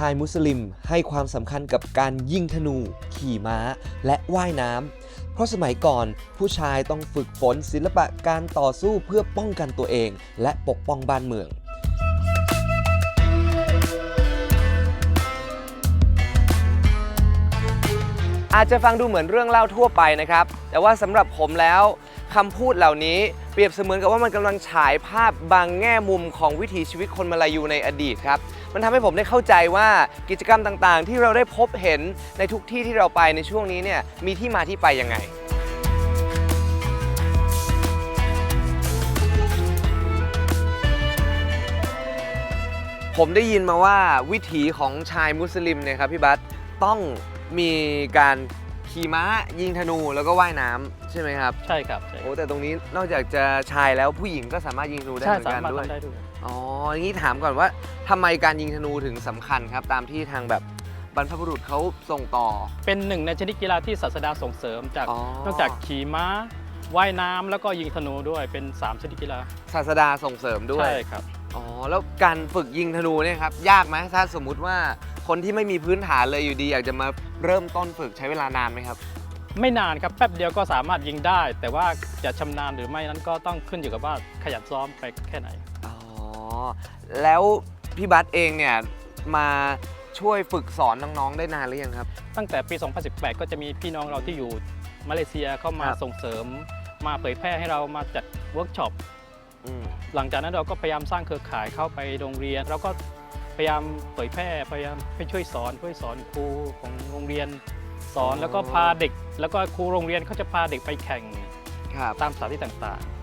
ชายมุสลิมให้ความสำคัญกับการยิงธนู ขี่ม้า และว่ายน้ำ เพราะสมัยก่อนผู้ชายต้องฝึกฝนศิลปะการต่อสู้เพื่อป้องกันตัวเอง และปกป้องบ้านเมืองอาจจะฟังดูเหมือนเรื่องเล่าทั่วไปนะครับ แต่ว่าสำหรับผมแล้วคำพูดเหล่านี้เปรียบเสมือนกับว่ามันกำลังฉายภาพบางแง่มุมของวิถีชีวิตคนมาลายูในอดีตครับ มันทำให้ผมได้เข้าใจว่ากิจกรรมต่างๆ ที่เราได้พบเห็นในทุกที่ที่เราไปในช่วงนี้เนี่ยมีที่มาที่ไปยังไงผมได้ยินมาว่าวิถีของชายมุสลิมเนี่ยครับพี่บัสต้องมีการขี่ม้ายิงธนูแล้วก็ว่ายน้ำใช่ไหมครับ ใช่ครับใช่คโอ้รับแต่ตรงนี้นอกจากจะชายแล้วผู้หญิงก็สามารถยิงธนูได้ใช่เหมือนสากันมารถด้วยทำได้ด้วย อ๋ออย่างนี้ถามก่อนว่าทำไมการยิงธนูถึงสำคัญครับ ตามที่ทางแบบบรรพบุรุษเขาส่งต่อ เป็นหนึ่งในชนิดกีฬาที่ศาสดาส่งเสริมจากอ๋อ นอกจากขี่ม้าว่ายน้ำแล้วก็ยิงธนูด้วยเป็น 3 ชนิดกีฬาศาสดาส่งเสริมด้วย ใช่ครับ อ๋อ แล้วการฝึกยิงธนูเนี่ยครับ ยากไหมถ้าสมมุติว่าคนที่ไม่มีพื้นฐานเลยอยู่ดี อยากจะมาเริ่มต้นฝึกใช้เวลานานไหมครับ ไม่นานครับแป๊บเดียวก็สามารถยิงได้ แต่ว่าจะชำนาญหรือไม่นั้นก็ต้องขึ้นอยู่กับว่าขยันซ้อมไปแค่ไหน อ๋อ แล้วพี่บัสเองเนี่ยมาช่วยฝึกสอนน้องๆได้นานหรือยังครับ ตั้งแต่ปี 2018 ก็จะมีพี่น้องเราที่อยู่มาเลเซียเข้ามาครับ ส่งเสริม มาเผยแพร่ให้เรามาจัดเวิร์กช็อป อืม หลังจากนั้นเราก็พยายามสร้างเครือข่ายเข้าไปโรงเรียนเราก็พยายามเผยแพร่พยายามไปช่วยสอนช่วยสอนครูของโรงเรียน สอนแล้วก็พาเด็ก แล้วก็ครูโรงเรียนเขาจะพาเด็กไปแข่งครับ ตามสถานที่ต่างอืม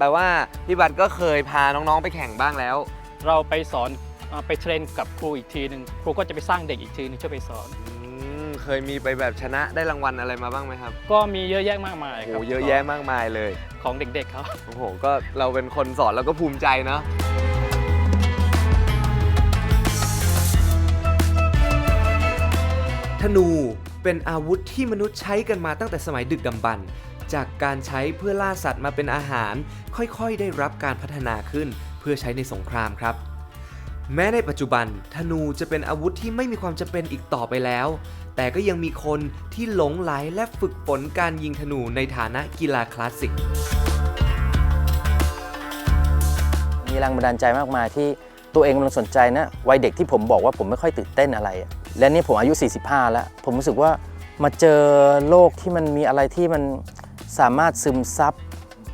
แปลว่าพี่บัสก็เคยพาน้องๆไปแข่งบ้างแล้วๆเราไปสอนเอ่อไปเทรนกับครูอีกทีหนึ่งครูก็จะไปสร้างเด็กอีกทีหนึงช่วยไปสอน อืมเคยมีไปแบบชนะได้รางวัลอะไรมาบ้างไหมครับก็มีเยอะแยะมากมายโอ้ครัโหเยอะแยะมากมายเลย ของเด็กๆเขาโอ้โห ก็เราเป็นคนสอนเราก็ภูมิใจเนาะ ธนูเป็นอาวุธที่มนุษย์ใช้กันมาตั้งแต่สมัยดึกดำบรรพ์ จากการใช้เพื่อล่าสัตว์มาเป็นอาหาร ค่อยๆ ได้รับการพัฒนาขึ้นเพื่อใช้ในสงครามครับ แม้ในปัจจุบัน ธนูจะเป็นอาวุธที่ไม่มีความจำเป็นอีกต่อไปแล้ว แต่ก็ยังมีคนที่หลงไหลและฝึกฝนการยิงธนูในฐานะกีฬาคลาสสิก มีแรงบันดาลใจมากมายที่ตัวเองกำลังสนใจนะวัยเด็กที่ผมบอกว่าผมไม่ค่อยตื่นเต้นอะไร และนี่ผมอายุ 45 แล้ว ผมรู้สึกว่ามาเจอโลกที่มันมีอะไรที่มัน สามารถซึมซับ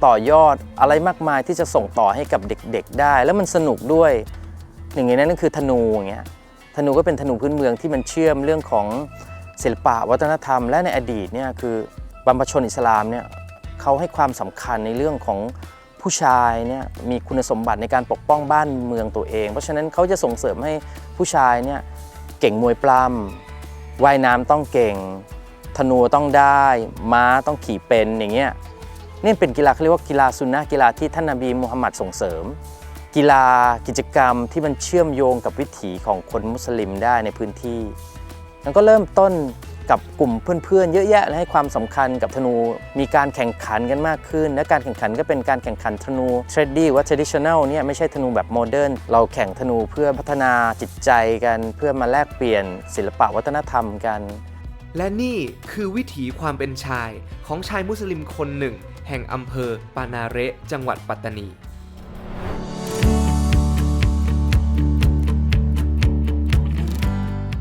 ต่อยอดอะไรมากมายที่จะส่งต่อให้กับเด็กๆได้ แล้วมันสนุกด้วยหนึ่งในนั้นก็คือธนูอย่างเงี้ยธนูก็เป็นธนูพื้นเมืองที่มันเชื่อมเรื่องของศิลปะวัฒนธรรม และในอดีตเนี่ยคือบรรพชนอิสลามเนี่ยเขาให้ความสำคัญในเรื่องของผู้ชายเนี่ยมีคุณสมบัติในการปกป้องบ้านเมืองตัวเอง เพราะฉะนั้นเขาจะส่งเสริมให้ผู้ชายเนี่ยเก่งมวยปล้ำว่ายน้ำต้องเก่ง ธนูต้องได้ ม้าต้องขี่เป็นอย่างเงี้ยนี่เป็นกีฬาเขาเรียกว่ากีฬาซุนนะกีฬาที่ท่านนบีมูฮัมหมัดส่งเสริม กีฬากิจกรรมที่มันเชื่อมโยงกับวิถีของคนมุสลิมได้ในพื้นที่แล้วก็เริ่มต้นกับกลุ่มเพื่อนๆ เยอะแยะและให้ความสำคัญกับธนูมีการแข่งขันกันมากขึ้น และการแข่งขันก็เป็นการแข่งขันธนูเทรดดี้ว่า traditional เนี่ยไม่ใช่ธนูแบบโมเดิร์นเราแข่งธนูเพื่อพัฒนาจิตใจกัน เพื่อมาแลกเปลี่ยนศิลปะวัฒนธรรมกัน และนี่คือวิถีความเป็นชายของชายมุสลิมคนหนึ่ง แห่งอำเภอปานาเระจังหวัดปัตตานี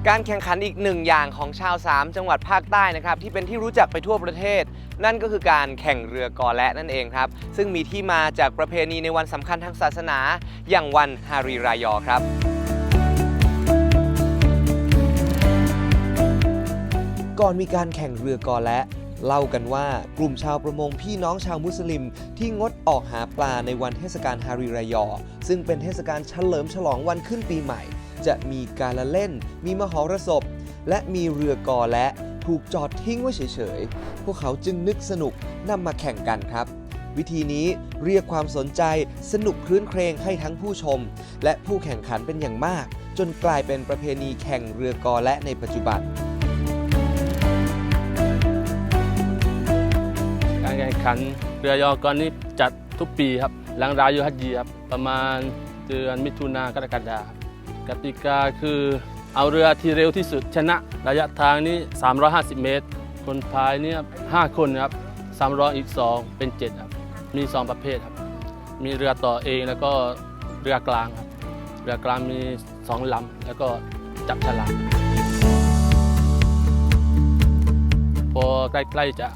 การแข่งขันอีกหนึ่งอย่างของชาว3จังหวัดภาคใต้นะครับ ที่เป็นที่รู้จักไปทั่วประเทศ นั่นก็คือการแข่งเรือกอและนั่นเองครับ ซึ่งมีที่มาจากประเพณีในวันสำคัญทางศาสนาอย่างวันฮารีรายอครับ ก่อนมีการแข่งเรือกอและ เล่ากันว่ากลุ่มชาวประมงพี่น้องชาวมุสลิม ที่งดออกหาปลาในวันเทศกาลฮาริรายอ ซึ่งเป็นเทศกาลเฉลิมฉลองวันขึ้นปีใหม่ จะมีการละเล่น มีมหรสพ และมีเรือกอและถูกจอดทิ้งไว้เฉยๆ พวกเขาจึงนึกสนุกนำมาแข่งกันครับ วิธีนี้เรียกความสนใจสนุกคลื้นเครงให้ทั้งผู้ชม และผู้แข่งขันเป็นอย่างมาก จนกลายเป็นประเพณีแข่งเรือกอและในปัจจุบัน งขันเรือยอกรนี่จัดทุกปีครับหลังรายยูฮัจญีครับประมาณเดือนมิถุนากรกฎาคมกติกาคือเอาเรือที่เร็วที่สุดชนะระยะทางนี้ 350 เมตร คนพายเนี่ย5คนครับ300อีก 2 เป็น 7 ครับ มี 2 ประเภทครับ มีเรือต่อเองแล้วก็เรือกลางครับ เรือกลางมี 2 ลำ แล้วก็จับฉลากพอใกล้ๆจะ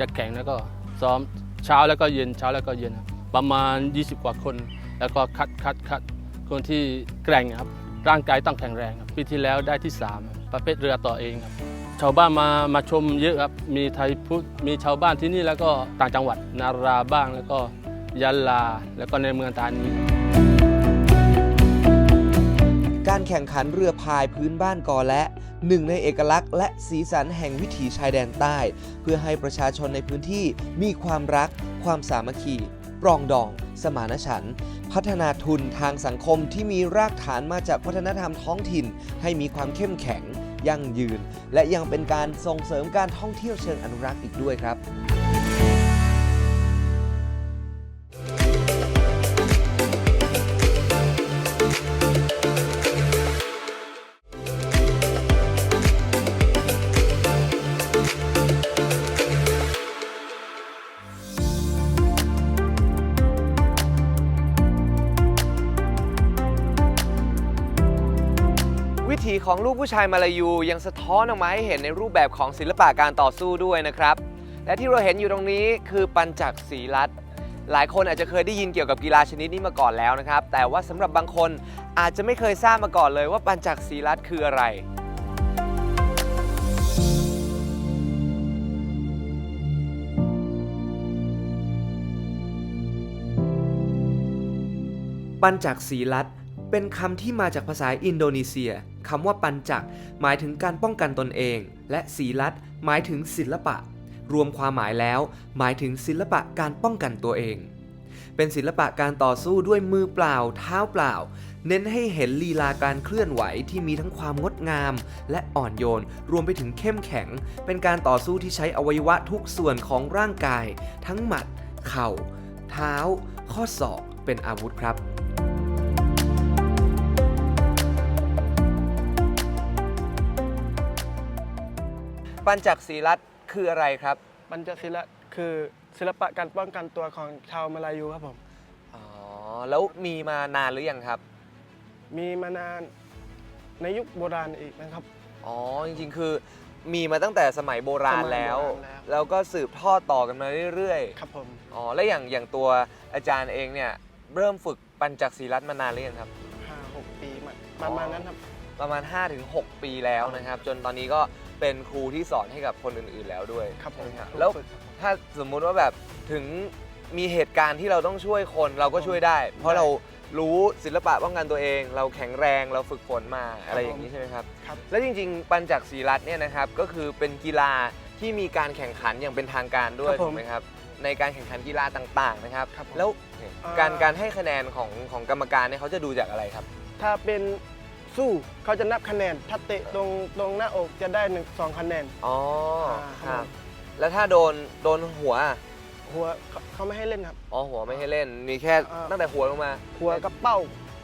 จะแข่งแล้วก็ ซ้อมเช้าแล้วก็เย็นเช้าแล้วก็เย็น ประมาณ 20 กว่าคน แล้วก็คัดคัดคัดคนที่แกร่งครับร่างกายต้องแข็งแรงครับปีที่แล้วได้ที่ 3 ประเภทเรือต่อเองครับชาวบ้านมามาชมเยอะครับมีไทยพุทธมีชาวบ้านที่นี่แล้วก็ต่างจังหวัดนาราบ้างแล้วก็ยะลาแล้วก็ในเมืองตานี การแข่งขันเรือพายพื้นบ้านกอและหนึ่งในเอกลักษณ์และสีสันแห่งวิถีชายแดนใต้ เพื่อให้ประชาชนในพื้นที่มีความรัก ความสามัคคี ปรองดอง สมานฉันท์พัฒนาทุนทางสังคมที่มีรากฐานมาจากวัฒนธรรมท้องถิ่น ให้มีความเข้มแข็ง ยั่งยืน และยังเป็นการส่งเสริมการท่องเที่ยวเชิงอนุรักษ์อีกด้วยครับ ของลูกผู้ชายมาลายูยังสะท้อนออกมาให้เห็นในรูปแบบของศิลปะการต่อสู้ด้วยนะครับ และที่เราเห็นอยู่ตรงนี้คือปัญจักศีลัดหลายคนอาจจะเคยได้ยินเกี่ยวกับกีฬาชนิดนี้มาก่อนแล้วนะครับ แต่ว่าสำหรับบางคนอาจจะไม่เคยทราบมาก่อนเลยว่าปัญจักศีลัดคืออะไรปัญจักศีลัดเป็นคำที่มาจากภาษาอินโดนีเซีย คำว่าปัญจักหมายถึงการป้องกันตนเอง และศีลัดหมายถึงศิลปะ รวมความหมายแล้ว หมายถึงศิลปะการป้องกันตัวเอง เป็นศิลปะการต่อสู้ด้วยมือเปล่า เท้าเปล่า เน้นให้เห็นลีลาการเคลื่อนไหวที่มีทั้งความงดงาม และอ่อนโยน รวมไปถึงเข้มแข็ง เป็นการต่อสู้ที่ใช้อวัยวะทุกส่วนของร่างกาย ทั้งหมัด เข่า เท้า ข้อศอก เป็นอาวุธครับ ปัญจักศีลัดคืออะไรครับ ปัญจศิลป์คือศิลปะการป้องกันตัวของชาวมาลายูครับผม อ๋อ แล้วมีมานานหรือยังครับ มีมานานในยุคโบราณอีกนะครับ อ๋อ จริงๆ คือมีมาตั้งแต่สมัยโบราณสมัยแล้วโบราณแล้ว แล้วก็สืบทอดต่อกันมาเรื่อยครับผม ๆ อ๋อ แล้วอย่างอย่างตัวอาจารย์เองเนี่ยเริ่มฝึกปัญจักศีลัดมานานหรือยังครับ ห้าหกปีมาประมาณนั้นครับ ประมาณ 5-6 ปีแล้วนะครับ จนตอนนี้ก็ เป็นครูที่สอนให้กับคนอื่นๆแล้วด้วย ครับผมใช่ไหครับแล้ว ถ้าสมมุติว่าแบบถึงมีเหตุการณ์ที่เราต้องช่วยคนเราก็ช่วยได้ เพราะเรารู้ศิลปะป้องกันตัวเอง เราแข็งแรงเราฝึกฝนมาอะไรอย่างนี้ใช่ไหมครับ ครับ แล้วจริงๆ ปัญจักศีรัตน์เนี่ยนะครับก็คือเป็นกีฬาที่มีการแข่งขันอย่างเป็นทางการด้วยครับผมถูกไหมครับในการแข่งขันกีฬาต่างๆนะครับ ครับผมแล้วอ่าการการให้คะแนนของของกรรมการเนี่ยเขาจะดูจากอะไรครับ ถ้าเป็น สู้เขาจะนับคะแนน ถ้าเตะตรงตรงหน้าอกจะได้หนึ่งสองคะแนน อ๋ออ่าครับแล้วถ้าโดนโดนหัวหัวเขาเขาไม่ให้เล่นครับ อ๋อหัวไม่ให้เล่น มีแค่อ่า ตั้งแต่หัวลงมาหัวกับเป้า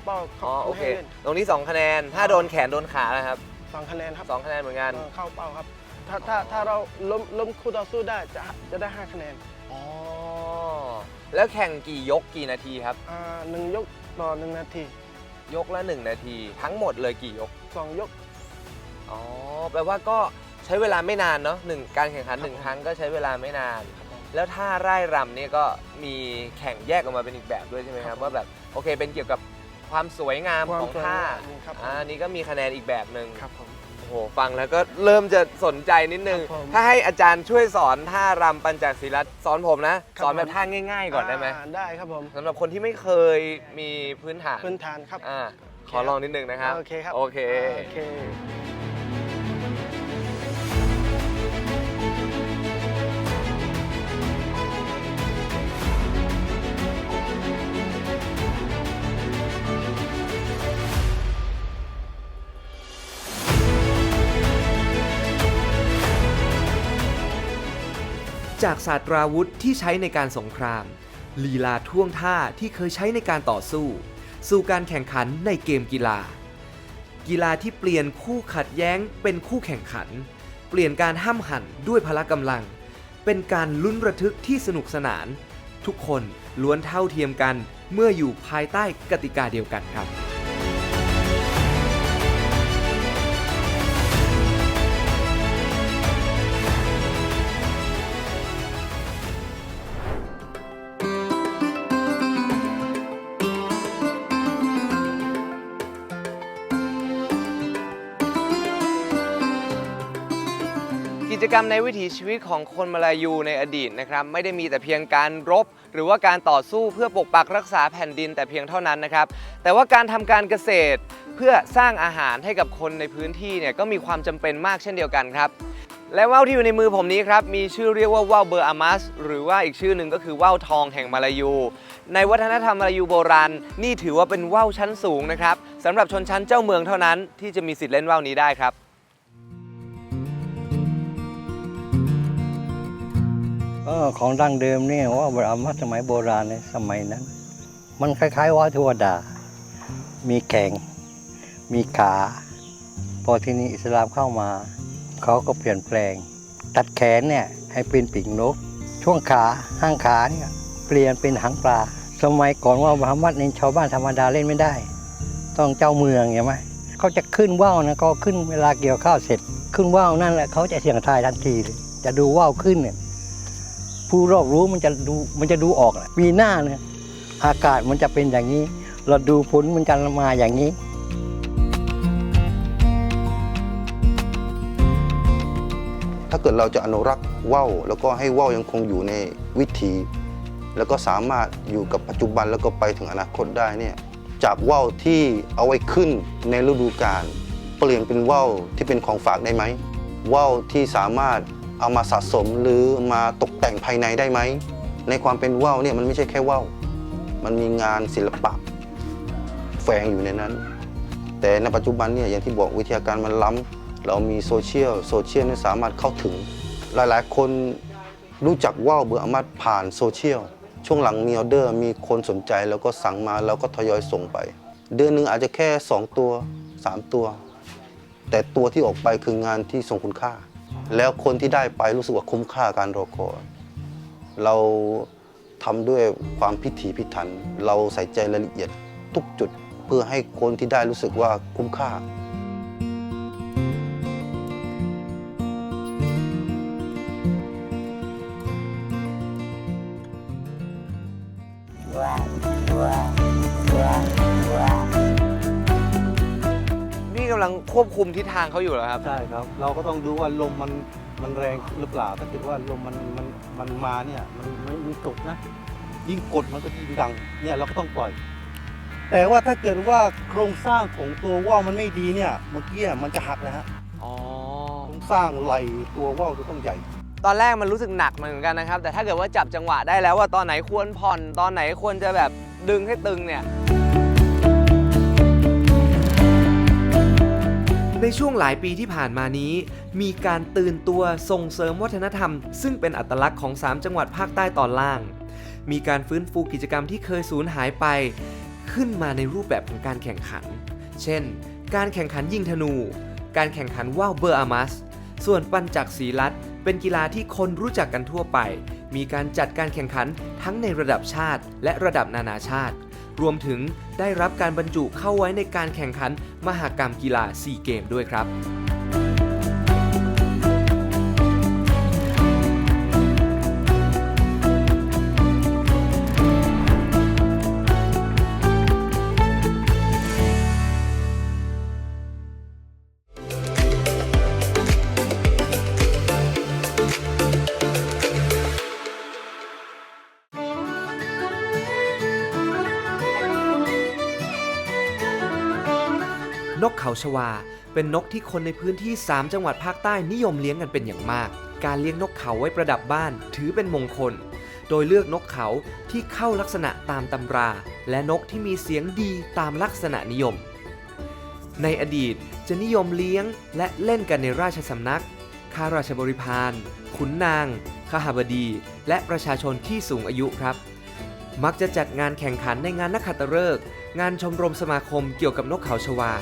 เป้าเขาอ๋อโอไม่เค ให้เล่นตรงนี้ 2 คะแนน ถ้าโดนแขนโดนขานะครับ สองคะแนนครับสองคะแนนเหมือนกัน เออเข้าเป้าครับ ถ้าถ้าถ้าเราล้มล้มคู่ต่อสู้ได้จะจะได้ห้าคะแนนอ๋อ แล้วแข่งกี่ยกกี่นาทีครับ อ่าหนึ่งยกต่อหนึ่งนาที ยกละ 1 นาที ทั้งหมดเลยกี่ยก สองยก อ๋อ แปลว่าก็ใช้เวลาไม่นานเนาะหนึ่งการแข่งขันหนึ่งครับผมครั้งก็ใช้เวลาไม่นาน แล้วท่าไร่รำเนี่ยก็มีแข่งแยกออกมาเป็นอีกแบบด้วยใช่ไหมครับว่าแบบโอเคเป็นเกี่ยวกับความสวยงามความของสวยท่างามครับผม อ่านี่ก็มีคะแนนอีกแบบหนึ่ง ครับผม โอ้โหฟังแล้วก็เริ่มจะสนใจนิดนึง ครับผม ถ้าให้อาจารย์ช่วยสอนท่ารำปัญจศีลัตน์สอนผมนะครับสอนแบบผมท่าง่าย ๆ ก่อนได้ไหมาได้ครับผมสำหรับคนที่ไม่เคยมีพื้นฐานพื้นฐานครับ อ่าขอลองนิดนึงนะครับ โอเคครับโอเค โอเค จากศาสตราวุธที่ใช้ในการสงคราม ลีลาท่วงท่าที่เคยใช้ในการต่อสู้ สู่การแข่งขันในเกมกีฬา กีฬาที่เปลี่ยนคู่ขัดแย้งเป็นคู่แข่งขัน เปลี่ยนการห้ามหันด้วยพละกำลัง เป็นการลุ้นระทึกที่สนุกสนาน ทุกคนล้วนเท่าเทียมกันเมื่ออยู่ภายใต้กติกาเดียวกันครับ จกรรมในวิถีชีวิตของคนมาลายูในอดีตนะครับไม่ได้มีแต่เพียงการรบ หรือว่าการต่อสู้เพื่อปกปักรักษาแผ่นดินแต่เพียงเท่านั้นนะครับ แต่ว่าการทำการเกษตรเพื่อสร้างอาหารให้กับคนในพื้นที่เนี่ยก็มีความจำเป็นมากเช่นเดียวกันครับและว่าวที่อยู่ในมือผมนี้ครับมีชื่อเรียกว่าว่าวเบอร์อามัสหรือว่าอีกชื่อหนึ่งก็คือว่าวทองแห่งมาลายู ในวัฒนธรรมมาลายูโบราณ นี่ถือว่าเป็นว่าวชั้นสูงนะครับสำหรับชนชั้นเจ้าเมืองเท่านั้นที่จะมีสิทธิ์เล่นว่าวนี้ได้ครับ เออของดั้งเดิมเนี่ยว่าโบราณสมัยโบราณในสมัยนั้น มันคล้าย ๆ ว่าทวดา มีแข่ง มีขา พอที่นี้อิสลามเข้ามา เขาก็เปลี่ยนแปลง ตัดแขนเนี่ยให้เป็นปีกนก ช่วงขาห้างขาเนี่ยเปลี่ยนเป็นหางปลา สมัยก่อนว่ามุฮัมมัดนี่ชาวบ้านธรรมดาเล่นไม่ได้ ต้องเจ้าเมืองใช่ไหมเขาจะขึ้นว่าวนะก็ขึ้นเวลาเกี่ยวข้าวเสร็จ ขึ้นว่าวนั่นแหละเขาจะเสี่ยงทายทันทีเลยจะดูว่าวขึ้นเนี่ย ผู้รอบรู้มันจะดูมันจะดูออกแหละปีหน้าเนี่ยอากาศมันจะเป็นอย่างนี้ เราดูฝนมันจะมาอย่างนี้ถ้าเกิดเราจะอนุรักษ์ว่าวแล้วก็ให้ว่าวยังคงอยู่ในวิถีแล้วก็สามารถอยู่กับปัจจุบันแล้วก็ไปถึงอนาคตได้เนี่ยจากว่าวที่เอาไว้ขึ้นในฤดูกาลเปลี่ยนเป็นว่าวที่เป็นของฝากได้ไหมว่าวที่สามารถ เอามาสะสมหรือมาตกแต่งภายในได้ไหม ในความเป็นว่าวเนี่ยมันไม่ใช่แค่ว่าวมันมีงานศิลปะแฝงอยู่ในนั้น แต่ในปัจจุบันเนี่ยอย่างที่บอกวิทยาการมันล้ำเรามีโซเชียลโซเชียลนี่สามารถเข้าถึง หลายๆ คนรู้จักว่าวเบอร์อามัดผ่านโซเชียลช่วงหลังมีออเดอร์มีคนสนใจแล้วก็สั่งมาแล้วก็ทยอยส่งไป เดือนหนึ่งอาจจะแค่ 2 ตัว 3 ตัว แต่ตัวที่ออกไปคืองานที่ทรงคุณค่า แล้วคนที่ได้ไปรู้สึกว่าคุ้มค่าการรอคอยเราทำด้วยความพิถีพิถัน เราใส่ใจรายละเอียดทุกจุด เพื่อให้คนที่ได้รู้สึกว่าคุ้มค่า ลังควบคุมทิศทางเขาอยู่เหรอครับ ใช่ครับ เราก็ต้องดูว่าลมมันมันแรงหรือเปล่า ถ้าเกิดว่าลมมันมันมันมาเนี่ยมันมันมีตกนะ ยิ่งกดมันก็ยิ่งดังเนี่ยเราก็ต้องปล่อย แต่ว่าถ้าเกิดว่าโครงสร้างของตัวว่าวมันไม่ดีเนี่ยเมื่อกี้มันจะหักนะฮะอ๋อ โครงสร้างไหลตัวว่าวจะต้องใหญ่ ตอนแรกมันรู้สึกหนักเหมือนกันนะครับ แต่ถ้าเกิดว่าจับจังหวะได้แล้วว่าตอนไหนควรผ่อน ตอนไหนควรจะแบบดึงให้ตึงเนี่ย ในช่วงหลายปีที่ผ่านมานี้ มีการตื่นตัวส่งเสริมวัฒนธรรม ซึ่งเป็นอัตลักษณ์ของ 3 จังหวัดภาคใต้ตอนล่าง มีการฟื้นฟูกิจกรรมที่เคยสูญหายไป ขึ้นมาในรูปแบบของการแข่งขัน เช่น การแข่งขันยิงธนู การแข่งขันว่าวเบอร์อามัส ส่วนปัญจักศีลัดเป็นกีฬาที่คนรู้จักกันทั่วไป มีการจัดการแข่งขันทั้งในระดับชาติ และระดับนานาชาติ รวมถึงได้รับการบรรจุเข้าไว้ในการแข่งขันมหากรรมกีฬาซีเกมด้วยครับ นกเขาชวา เป็นนกที่คนในพื้นที่ 3 จังหวัดภาคใต้นิยมเลี้ยงกันเป็นอย่างมาก การเลี้ยงนกเขาไว้ประดับบ้านถือเป็นมงคล โดยเลือกนกเขาที่เข้าลักษณะตามตำรา และนกที่มีเสียงดีตามลักษณะนิยม ในอดีตจะนิยมเลี้ยงและเล่นกันในราชสำนัก ข้าราชบริพารขุนนางขหบดี และประชาชนที่สูงอายุครับ มักจะจัดงานแข่งขันในงานนักขัตฤกษ์งานชมรมสมาคมเกี่ยวกับนกเขาชวา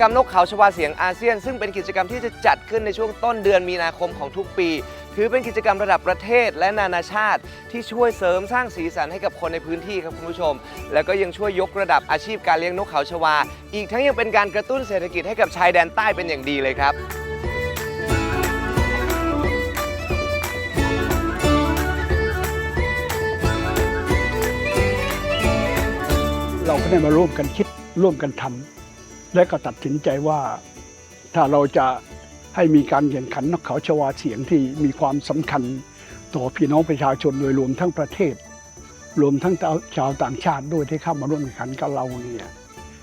กรรมนกเขาชวาเสียงอาเซียน ซึ่งเป็นกิจกรรมที่จะจัดขึ้นในช่วงต้นเดือนมีนาคมของทุกปี ถือเป็นกิจกรรมระดับประเทศและนานาชาติ ที่ช่วยเสริมสร้างสีสันให้กับคนในพื้นที่ครับคุณผู้ชม แล้วก็ยังช่วยยกระดับอาชีพการเลี้ยงนกเขาชวา อีกทั้งยังเป็นการกระตุ้นเศรษฐกิจให้กับชายแดนใต้เป็นอย่างดีเลยครับเราก็ได้มาร่วมกันคิดร่วมกันทำ และก็ตัดสินใจว่าถ้าเราจะให้มีการแข่งขันนกเขาชวาเสียงที่มีความสำคัญต่อพี่น้องประชาชนโดยรวมทั้งประเทศ รวมทั้งชาวต่างชาติด้วยที่เข้ามาร่วมแข่งขันกับเราเนี่ย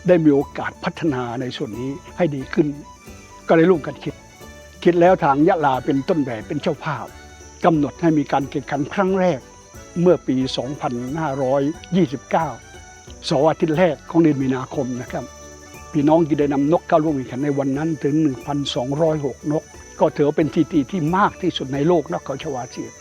ได้มีโอกาสพัฒนาในส่วนนี้ให้ดีขึ้น ก็เลยร่วมกันคิด คิดแล้วทางยะลาเป็นต้นแบบเป็นเจ้าภาพกำหนดให้มีการแข่งขันครั้งแรกเมื่อปี 2529เสาร์อาทิตย์แรกของเดือนมีนาคมนะครับ พี่น้องที่ได้นำนกเข้าร่วมแข่งขันในวันนั้นถึง 1,206 นก ก็ถือว่าเป็นสถิติที่มากที่สุดในโลกนกเขาชวาเสียง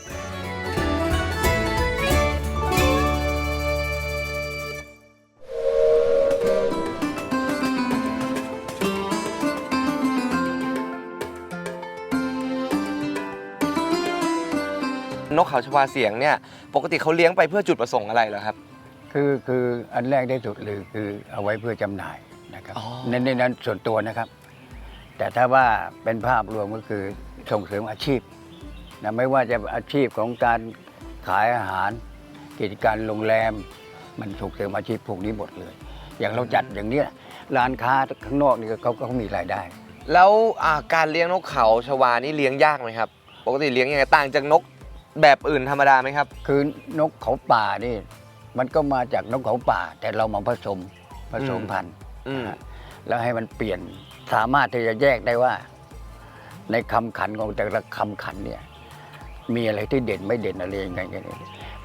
นกเขาชวาเสียงเนี่ยปกติเขาเลี้ยงไปเพื่อจุดประสงค์อะไรเหรอครับ คือคืออันแรกได้สุดเลยคือเอาไว้เพื่อจำหน่าย นะครับอ๋อในในนั้นส่วนตัวนะครับ แต่ถ้าว่าเป็นภาพรวมก็คือส่งเสริมอาชีพนะไม่ว่าจะอาชีพของการขายอาหาร กิจการโรงแรม มันส่งเสริมอาชีพพวกนี้หมดเลย อย่างเราจัดอย่างเนี้ยร้านค้าข้างนอกนี่ก็เขาก็มีรายได้ แล้วอ่าการเลี้ยงนกเขาชวานี่เลี้ยงยากไหมครับ ปกติเลี้ยงยังไงต่างจากนกแบบอื่นธรรมดาไหมครับ คือนกเขาป่านี่ มันก็มาจากนกเขาป่า แต่เรามาผสมผสมอืมพันธุ์ อืมนะฮะแล้วให้มันเปลี่ยนสามารถที่จะแยกได้ว่า ในคำขันของแต่ละคำขันเนี่ย มีอะไรที่เด่นไม่เด่นอะไรยังไงกันเนี่ย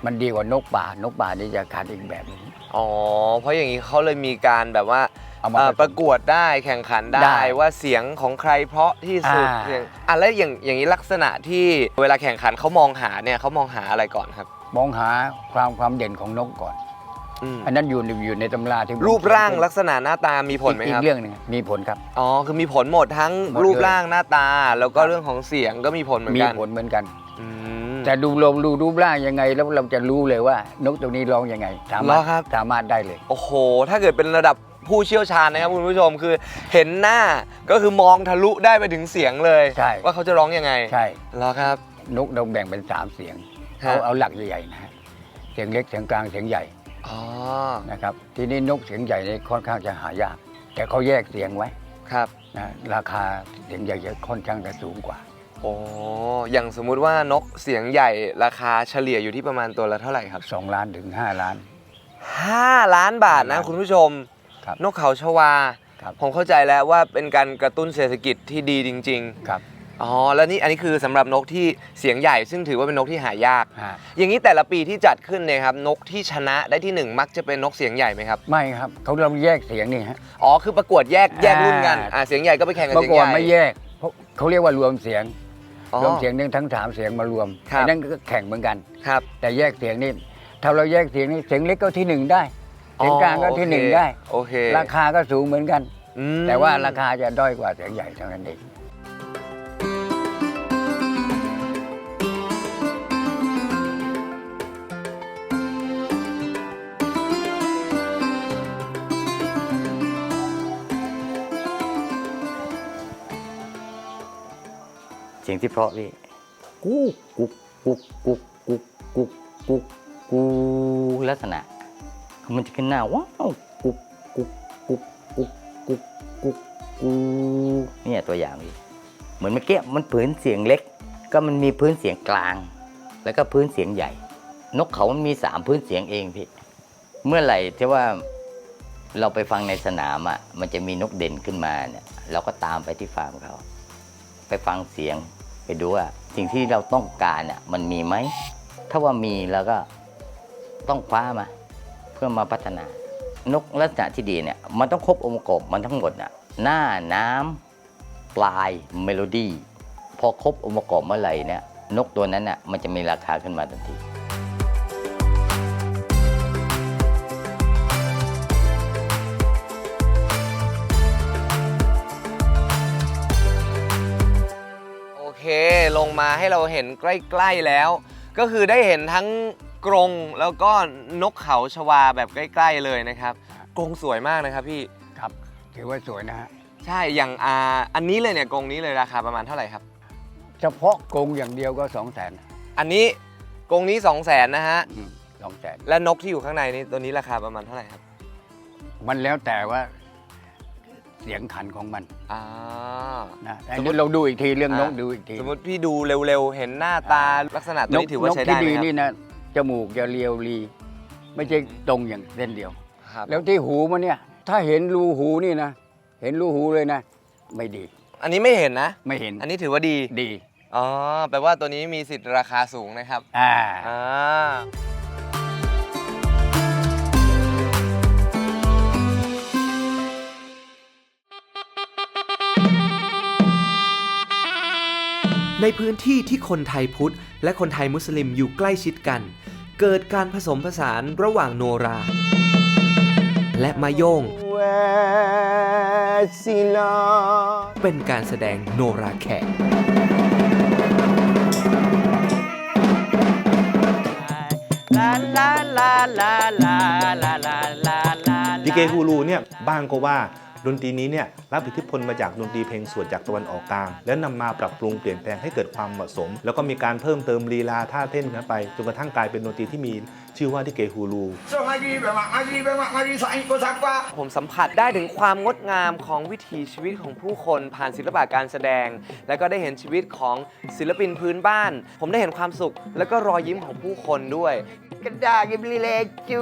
มันดีกว่านกป่านกป่านี่จะขันอีกแบบหนึงอ๋อ เพราะอย่างนี้เขาเลยมีการแบบว่าเอามาเอ่อผสม ประกวดได้แข่งขันได้ได้ว่าเสียงของใครเพราะที่สุดอ่าเสียงอะแล้วอย่างอย่างนี้ลักษณะที่เวลาแข่งขันเขามองหาเนี่ยเขามองหาอะไรก่อนครับ มองหาความความเด่นของนกก่อน อืมอันนั้นอยู่ในอยู่ในตำราที่ผมรูปร่างเขียนลักษณะหน้าตามีผลไหมอีคกรับ เรื่องหนึงมีผลครับ อ๋อ คือมีผลหมดทั้งหมดเลย รูปร่างหน้าตา แล้วก็ครับเรื่องของเสียงก็มีผลเหมือนมีกันผลเหมือนกัน อืม แต่ดูลงดูรูปร่างยังไง แล้วเราจะรู้เลยว่านกตัวนี้ร้องยังไง สามารถเหรอครับ สามารถได้เลย โอ้โห ถ้าเกิดเป็นระดับผู้เชี่ยวชาญนะครับคุณผู้ชมคือเห็นหน้าก็คือมองทะลุได้ไปถึงเสียงเลย ใช่ ว่าเขาจะร้องยังไงใช่ เหรอครับ นกเราแบ่งเป็นสามเสียงฮะ เอาเอาหลักใหญ่ๆนะฮะเสียงเล็กเสียงกลางเสียงใหญ่ อ๋อ นะครับ ทีนี้นกเสียงใหญ่นี่ค่อนข้างจะหายาก แต่เขาแยกเสียงไว้ครับ นะราคาเสียงใหญ่จะค่อนข้างจะสูงกว่า โอ้อย่างสมมุติว่านกเสียงใหญ่ราคาเฉลี่ยอยู่ที่ประมาณตัวละเท่าไหร่ครับ 2 ล้านถึง 5 ล้าน 5 ล้านบาทนะล้านคุณผู้ชม ครับนกเขาชวา ครับผมเข้าใจแล้วว่าเป็นการกระตุ้นเศรษฐกิจที่ดีจริงครับๆ อ๋อแล้วนี่อันนี้คือสำหรับนกที่เสียงใหญ่ซึ่งถือว่าเป็นนกที่หายาก ฮะอย่างนี้แต่ละปีที่จัดขึ้นเนี่ยครับนกที่ชนะได้ที่หนึ่งมักจะเป็นนกเสียงใหญ่ไหมครับไม่ครับเขาเราแยกเสียงนี่ฮะ อ๋อคือประกวดแยกแยกรุ่นกันอ่า อ่าเสียงใหญ่ก็ไปแข่งกับเมื่อเสียงก่อนใหญ่ไม่แยกเพราะเขาเรียกว่ารวมเสียง อ๋อ รวมเสียงหนึ่งทั้งสามเสียงมารวมครับ อันนั้นก็แข่งเหมือนกัน ครับ แต่แยกเสียงนี่ถ้าเราแยกเสียงนี่เสียงเล็กก็ที่หนึ่งได้ เสียงกลางก็ที่หนึ่งได้ โอเคราคาก็สูงเหมือนกัน อืมแต่ว่าราคาจะด้อยกว่าเสียงใหญ่เท่านั้นเอง สียงที่เพราะพี่กุ๊กกุ๊กกุ๊กกุ๊กกุ๊กกุ๊กกุ๊กกูลักษณะมันจะขึ้นหน้าว้าวกุ๊กกุ๊กกุ๊กกุ๊กกุ๊กกุ๊กกูเนี่ยตัวอย่างพี่เหมือนเมื่อกี้มันพื้นเสียงเล็ก ก็มันมีพื้นเสียงกลาง แล้วก็พื้นเสียงใหญ่ นกเขามันมีสามพื้นเสียงเองพี่เมื่อไหร่ที่ว่าเราไปฟังในสนามอะมันจะมีนกเด่นขึ้นมาเนี่ย เราก็ตามไปที่ฟาร์มเขา ไปฟังเสียง ไปดูว่าสิ่งที่เราต้องการน่ะมันมีไหม ถ้าว่ามีเราก็ต้องคว้ามา เพื่อมาพัฒนา นกลักษณะที่ดีเนี่ยมันต้องครบองค์ประกอบมันทั้งหมดน่ะหน้าน้ำปลายเมโลดี้พอครบองค์ประกอบเมื่อไหร่เนี่ยนกตัวนั้นน่ะมันจะมีราคาขึ้นมาทันที มาให้เราเห็นใกล้ๆแล้ว ก็คือได้เห็นทั้งกรงแล้วก็นกเขาชวาแบบใกล้ ๆเลยนะครับ กรงสวยมากนะครับพี่ ครับ ถือว่าสวยนะฮะใช่อย่างอ่าอันนี้เลยเนี่ยกรงนี้เลยราคาประมาณเท่าไหร่ครับ เฉพาะกรงอย่างเดียวก็สองแสนอันนี้กรงนี้ 2 0 0 0 0นนะฮะสองแสนและนกที่อยู่ข้างในนี่ตัวนี้ราคาประมาณเท่าไหร่ครับ มันแล้วแต่ว่าเสียงขันของมันอ่า นะแต่สมมุติเราดูอีกทีเรื่องนกอ่าดูอีกทีสมมติพี่ดูเร็วๆ เห็นหน้าตาลักษณะตัวนี้ถือว่าใช้ได้นกไหมที่ดีครับนี่นะจมูกจะเรียวรี ไม่ใช่ตรงอย่างเส้นเดียว ครับแล้วที่หูมันเนี่ย ถ้าเห็นรูหูนี่นะ เห็นรูหูเลยนะ ไม่ดี อันนี้ไม่เห็นนะ ไม่เห็น อันนี้ถือว่าดี ดี อ๋อ แปลว่าตัวนี้มีสิทธิ์ราคาสูงนะครับ อ่า อ่า ในพื้นที่ที่คนไทยพุทธ และคนไทยมุสลิมอยู่ใกล้ชิดกัน เกิดการผสมผสานระหว่างโนรา และมะโยง เป็นการแสดงโนราแขกลิเกฮูลูเนี่ยบ้างก็ว่า ดนตรีนี้เนี่ยรับอิทธิพลมาจากดนตรีเพลงสวดจากตะวันออกกลาง แล้วนำมาปรับปรุงเปลี่ยนแปลงให้เกิดความเหมาะสม แล้วก็มีการเพิ่มเติมลีลาท่าเต้นเข้าไปจนกระทั่งกลายเป็นดนตรีที่มีชื่อว่าลิเกฮูลูผมสัมผัสได้ถึงความงดงามของวิถีชีวิตของผู้คนผ่านศิลปะการแสดง แล้วก็ได้เห็นชีวิตของศิลปินพื้นบ้าน ผมได้เห็นความสุข แล้วก็รอยยิ้มของผู้คนด้วยกระดาษยิบลีเลจู